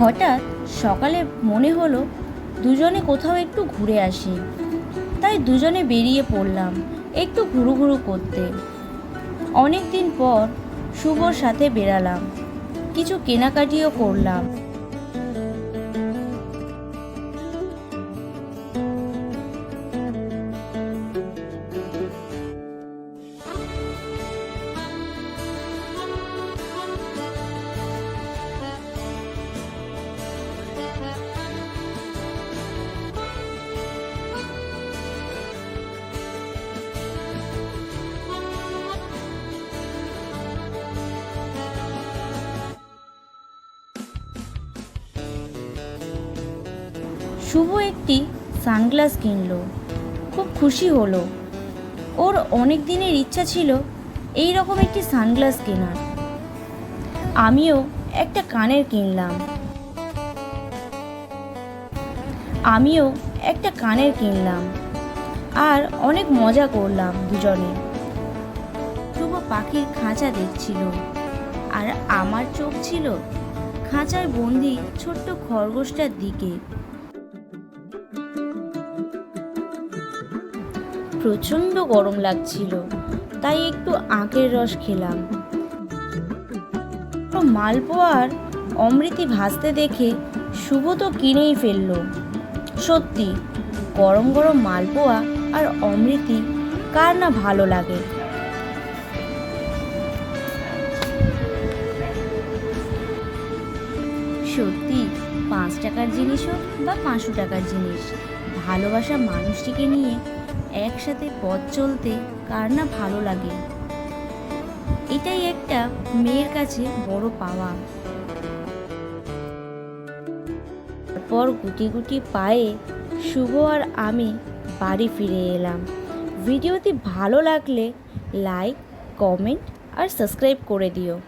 হঠাৎ সকালে মনে হলো দুজনে কোথাও একটু ঘুরে আসি। তাই দুজনে বেরিয়ে পড়লাম একটু ঘুরু ঘুরু করতে। অনেক দিন পর শুভর সাথে বেরালাম। কিছু কেনাকাটিও করলাম। শুভ একটি সানগ্লাস কিনল। খুব খুশি হলো। ওর অনেক দিনের ইচ্ছা ছিল এই রকম একটি সানগ্লাস কেনার। আমিও একটা কানের কিনলাম। আমিও একটা কানের কিনলাম। আর অনেক মজা করলাম দুজনে। শুভ পাখির খাঁচা দেখছিল। আর আমার চোখ ছিল খাঁচায় বন্দি ছোট্ট খরগোশটার দিকে। প্রচণ্ড গরম লাগছিল। তাই একটু আখের রস খেলাম। মালপোয়ার অমৃতি ভাজতে দেখে শুভ তো কিনেই ফেলল। সত্যি, গরম গরম মালপোয়া আর অমৃতি কার না ভালো লাগে? সত্যি, পাঁচ টাকার জিনিস হোক বা পাঁচশো টাকার জিনিস? ভালোবাসা মানুষটিকে নিয়ে একসাথে পথ চলতে কার না ভালো লাগে? এটাই একটা মেয়ের কাছে বড় পাওয়া। তারপর গুটি গুটি পায়ে শুভ আর আমি বাড়ি ফিরে এলাম। ভিডিওটি ভালো লাগলে লাইক, কমেন্ট আর সাবস্ক্রাইব করে দিও।